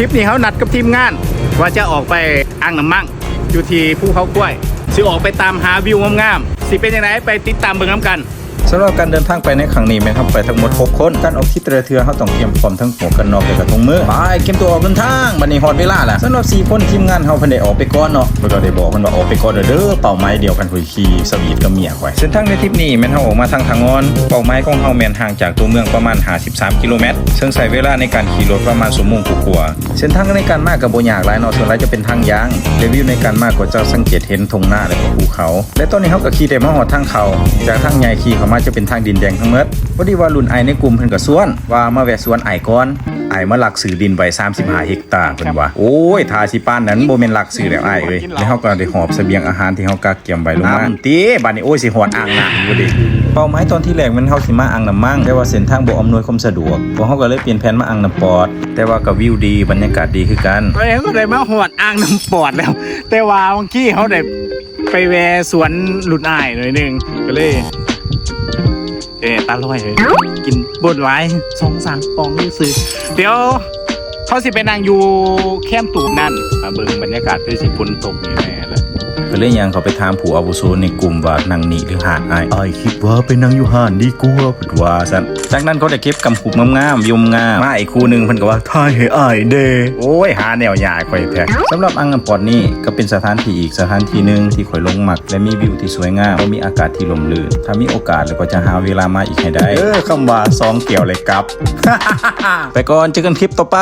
ทริปนี้เขานัดกับทีมงาน ว่าจะออกไปอ่างน้ำมั่งอยู่ที่ภูเขากล้วยสิออกไปตามหาวิวงามๆสิเป็นยังไงไปติดตามเบิ่งน้ำกันสำหรับการเดินทางไปในครั้งนี้แม่ครับไปทั้งหมด 6 คนการออกทริปแต่ละเทือเขาต้องเตรียมพร้อมทั้งหมวกกันน็อกและกระทงมือไปเตรียมตัวออกเดินทางบัดนี้ฮอดเวลาแล้วสำหรับ 4 คนทีมงานเฮาเพิ่นได้ออกไปก่อนเนาะเพิ่นก็ได้บอกมันว่าออกไปก่อนเด้อเด้อเป้าหมายเดียวกันคุยขี่สวีทกับเมียข่อยเส้นทางในทริปนี้แม่นเฮาออกมาทางทางงอนเป้าหมายของเฮาแม่นห่างจากตัวเมืองประมาณ53กิโลเมตรซึ่งใช้เวลาในการขี่รถประมาณชั่วโมงกว่าๆเส้นทางในการมาก็บ่ยากหลายเนาะส่วนหลายจะเป็นทางยางรีวิวในการมาก็จะสังเกตเห็นทงหน้าและก็ภูเขา และตอนนี้เฮาก็ขี่ได้มาฮอดทางเขาจากทางใหญ่ขี่เข้ามาจะเป็นทางดินแดงทั้งหมดพอดีว่ารุ่นไอในกลุ่มเพิ่นก็สวน ว่ามาแวะสวนไอก่อนไอมาหลักซื้อดินไว้35เฮกตาร์เพิ่นว่าโอ้ยทาสิปานนั้นบ่แม่นหลักซื้อแล้วไอเอ้ยแล้วเฮาก็ได้หอบเสบียงอาหารที่เฮากักเก็บไว้ลงมาติบัดนี้โอ้ยสิฮอดอ่างน้ำอยู่ดิเป้าหมายตอนที่แรกมันเฮาสิมาอ่างน้ำมั่งแต่ว่าเส้นทางบ่อำนวยความสะดวกพวกเฮาก็เลยเปลี่ยนแผนมาอ่างน้ำปอด แต่ว่าก็วิวดีบรรยากาศดีคือกันไปเขาก็ได้มาหอดอ่างน้ำปอดแล้ว แต่ว่าบางทีเขาได้ไปแวะสวนหลุดอ้ายหน่อยหนึงก็เลย เออตาลอยเลยกินบดไว้สองสามปองนี่ซื้อเดี๋ยวเขาสิไปนางอยู่แคมป์ตูบนั่นมาเบิ่งบรรยากาศคือสิฝนตกนี่แน่เลย ก็เลยยังเขาไปถามผู้อาวุโสในกลุ่มว่านั่งนี่หรือหาดไอ้ไอ้ายคิดว่าไปนั่งอยู่หาดดีกว่าเพิ่นว่าซั่นจากนั้นเขาได้เก็บกำหุบงามๆยมงามมาอีกคู่หนึงเพิ่นก็ว่าทายให้อ้ายเด้โอ้ยหาแนวหยาข่อยแท้สำหรับอ่างน้ำปอดนี่ก็เป็นสถานที่อีกสถานที่หนึงที่ข่อยหลงมักและมีวิวที่สวยงามและมีอากาศที่ลมลื่นถ้ามีโอกาสแล้วก็จะหาเวลามาอีกให้ได้เออคำว่าซองเกี่ยวเลยครับ ไปก่อนเจอกันคลิปต่อไป